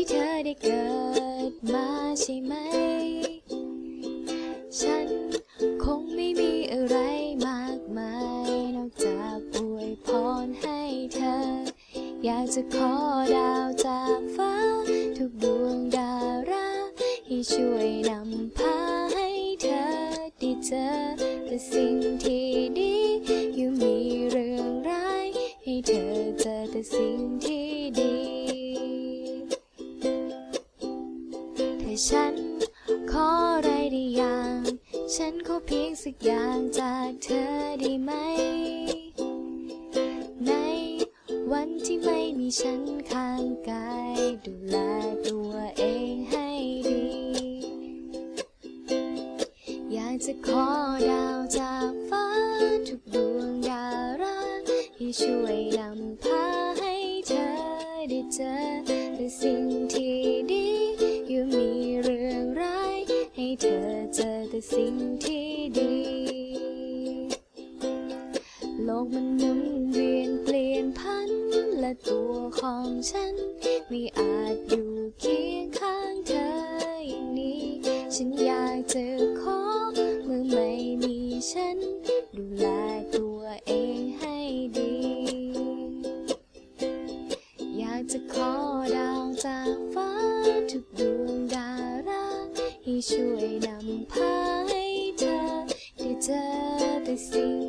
ที่เธอได้เกิดมาใช่ไหม ฉันคงไม่มีอะไรมากมาย นอกจากอวยพรให้เธอ อยากจะขอดาวจากฟ้า ทุกดวงดารา ให้ช่วยนำพาให้เธอได้เจอแต่สิ่งที่ดีอยู่มีเรื่องร้าย ให้เธอเจอแต่สิ่งที่ดี ฉัน ขออะไรได้อย่าง ฉันขอเพียงสักอย่างจากเธอได้ไหม ในวันที่ไม่มีฉันข้างกายดูแลตัวเองให้ดี อยากจะขอดาวจากฟ้าทุกดวงดาราให้ช่วยนำพาให้เธอได้เจอแต่สิ่ง ให้เธอเจอแต่สิ่งที่ดี โลกมันหมุนเวียนเปลี่ยนพัน และตัวของฉัน ไม่อาจอยู่เคียงข้างเธออย่างนี้ ฉันอยากจะขอเมื่อไม่มีฉัน ดูแลตัวเองให้ดี อยากจะขอดาวจาก ช่วยนำพาให้เธอได้เจอแต่สิ่ง